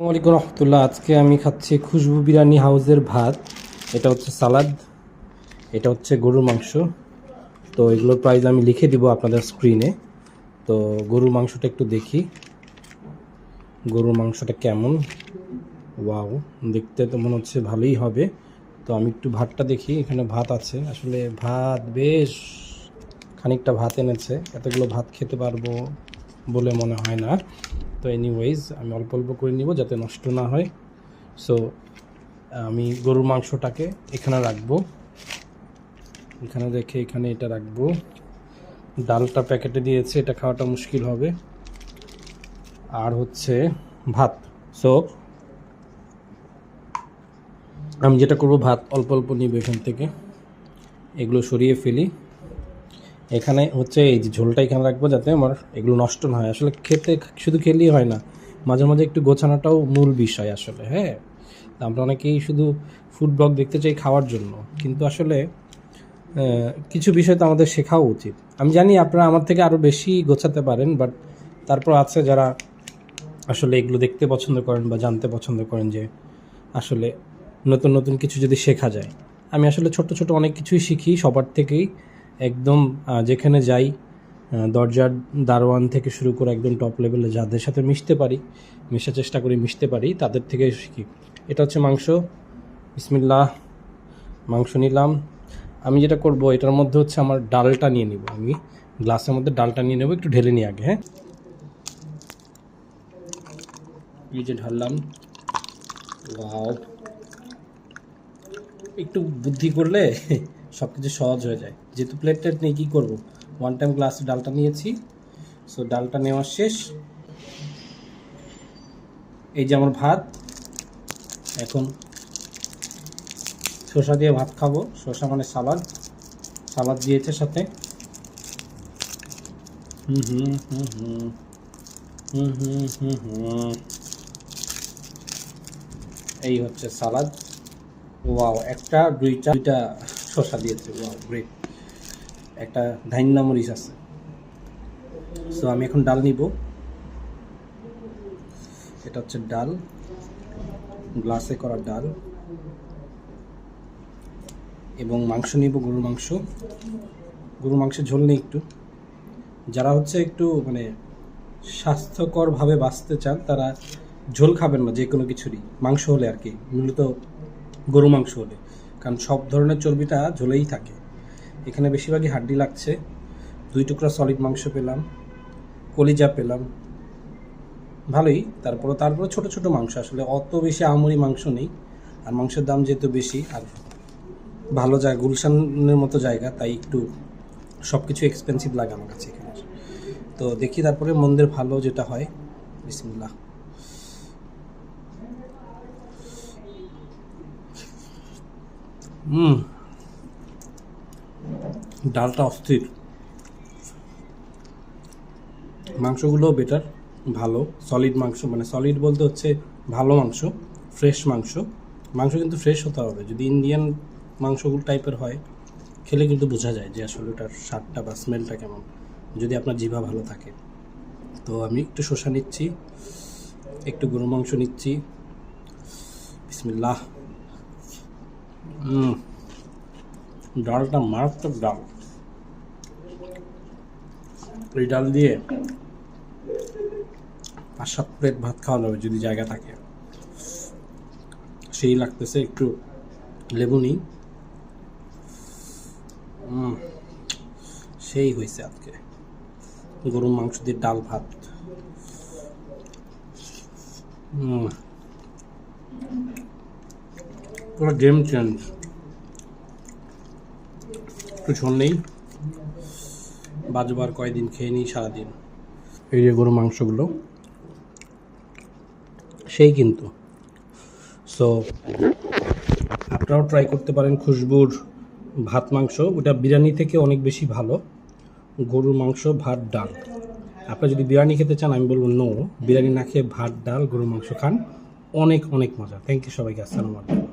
আসসালামাইকুম রহমতুল্লাহ। আজকে আমি খাচ্ছি খুশবু বিরিয়ানি হাউসের ভাত। এটা হচ্ছে সালাদ, এটা হচ্ছে গরুর মাংস। তো এগুলোর প্রাইস আমি লিখে দিব আপনাদের স্ক্রিনে তো গরুর মাংসটা একটু দেখি। গরুর মাংসটা কেমন? ওয়াও, দেখতে তো মনে হচ্ছে ভালোই হবে। তো আমি একটু ভাতটা দেখি, এখানে ভাত আছে। আসলে ভাত বেশ খানিকটা ভাত এনেছে। এতগুলো ভাত খেতে পারব বলে মনে হয় না। তো এনিওয়েজ আমি অল্প অল্প করে নিব যাতে নষ্ট না হয়। সো আমি গরুর মাংসটাকে এখানে রাখব। এখানে রেখে এখানে এটা রাখব। ডালটা প্যাকেটে দিয়েছে, এটা খাওয়াটা মুশকিল হবে। আর হচ্ছে ভাত। সো আমি যেটা করব, ভাত অল্প অল্প নিব এখান থেকে। এগুলো সরিয়ে ফেলি। এখানে হচ্ছে এই যে ঝোলটা এখানে রাখব যাতে আমার এগুলো নষ্ট না হয়। আসলে খেতে শুধু খেলেই হয় না, মাঝে মাঝে একটু গোছানোটাও মূল বিষয় আসলে হ্যাঁ? আমরা অনেকেই শুধু ফুড ব্লগ দেখতে চাই খাওয়ার জন্য, কিন্তু আসলে কিছু বিষয় তো আমাদের শেখাও উচিত। আমি জানি আপনারা আমার থেকে আরও বেশি গোছাতে পারেন বাট তারপর আছে যারা আসলে এগুলো দেখতে পছন্দ করেন বা জানতে পছন্দ করেন যে আসলে নতুন নতুন কিছু যদি শেখা যায়। আমি আসলে ছোট ছোট অনেক কিছুই শিখি সবার থেকেই একদম যেখানে যাই দরজার দারোয়ান থেকে শুরু করে একদম টপ লেভেলে যাদের সাথে মিশতে পারি, মিশার চেষ্টা করি, মিশতে পারি, তাদের থেকে শিখি। এটা হচ্ছে মাংস। বিসমিল্লাহ। মাংস নিলাম। আমি যেটা করব, এটার মধ্যে হচ্ছে আমার ডালটা নিয়ে নিব আমি। গ্লাসের মধ্যে ডালটা নিয়ে নেব, একটু ঢেলে নিই আগে হ্যাঁ? এই যে ঢাললাম। একটু বুদ্ধি করলে সব কিছু সহজ হয়ে যায়। যেহেতু প্লেট টেট নেই কী করব? ওয়ান টাইম গ্লাসে ডালটা নিয়েছি। সো ডালটা নেওয়া শেষ। এই যে আমার ভাত। এখন শসা দিয়ে ভাত খাব। শসা মানে সালাদ। সালাদ দিয়েছে সাথে। হুম হুম হুম হুম হুম হুম হুম এই হচ্ছে সালাদ। ওয়াও একটা, দুইটা দুইটা শসা দিয়েছে ওয়াও গ্রেট একটা ধান্যা মরিচ আছে। সো আমি এখন ডাল নিব। এটা হচ্ছে ডাল, গ্লাসে করা ডাল। এবং মাংস নিব, গরুর মাংস। গরুর মাংসের ঝোল নেই একটু। যারা হচ্ছে একটু মানে স্বাস্থ্যকরভাবে বাঁচতে চান, তারা ঝোল খাবেন না, যে কোনো কিছুরই। মাংস হলে আর কি, মূলত গরু মাংস হলে। কারণ সব ধরনের চর্বিটা ঝোলেই থাকে। এখানে বেশিরভাগই হাড্ডি লাগছে। দুই টুকরা সলিড মাংস পেলাম, কলিজা পেলাম। ভালোই। তারপরে তারপরে ছোট ছোট মাংস। আসলে অত বেশি আমরি মাংস নেই। আর মাংসের দাম যেহেতু বেশি, আর ভালো জায়গা, গুলশানের মতো জায়গা, তাই একটু সব কিছু এক্সপেন্সিভ লাগে আমার কাছে এখানে। তো দেখি তারপরে মন্দির ভালো যেটা হয়। বিসমিল্লাহ। হুম। ডালটা অস্থির। মাংসগুলো বেটার ভালো সলিড মাংস মানে সলিড বলতে হচ্ছে ভালো মাংস ফ্রেশ মাংস। মাংস কিন্তু ফ্রেশ হতে হবে। যদি ইন্ডিয়ান মাংসগুলো টাইপের হয়, খেলে কিন্তু বোঝা যায় যে আসলে ওটার স্বাদটা বা স্মেলটা কেমন, যদি আপনার জিভা ভালো থাকে। তো আমি একটু শসা নিচ্ছি, একটু গরু মাংস নিচ্ছি। বিসমিল্লাহ। ডালটা মারাত্মক ডাল। এই ডাল দিয়ে পাঁচ সাত প্লেট ভাত খাওয়া যাবে যদি জায়গা থাকে। সেই লাগতেছে একটু লেবু নিই। সেই হয়েছে আজকে। গরুর মাংস দিয়ে ডাল ভাত। উম, পুরো গেম চেঞ্জ একটু ঝোল নেই। বাজবার কয়দিন খেয়ে নিই সারাদিন। এই যে গরু মাংসগুলো, সেই কিন্তু। সো আপনারাও ট্রাই করতে পারেন খুশবুর ভাত মাংস। ওটা বিরিয়ানি থেকে অনেক বেশি ভালো। গরুর মাংস, ভাত, ডাল। আপনারা যদি বিরিয়ানি খেতে চান, আমি বলব নো বিরিয়ানি না খেয়ে ভাত, ডাল, গরুর মাংস খান। অনেক অনেক মজা। থ্যাংক ইউ সবাইকে। আসসালামু আলাইকুম।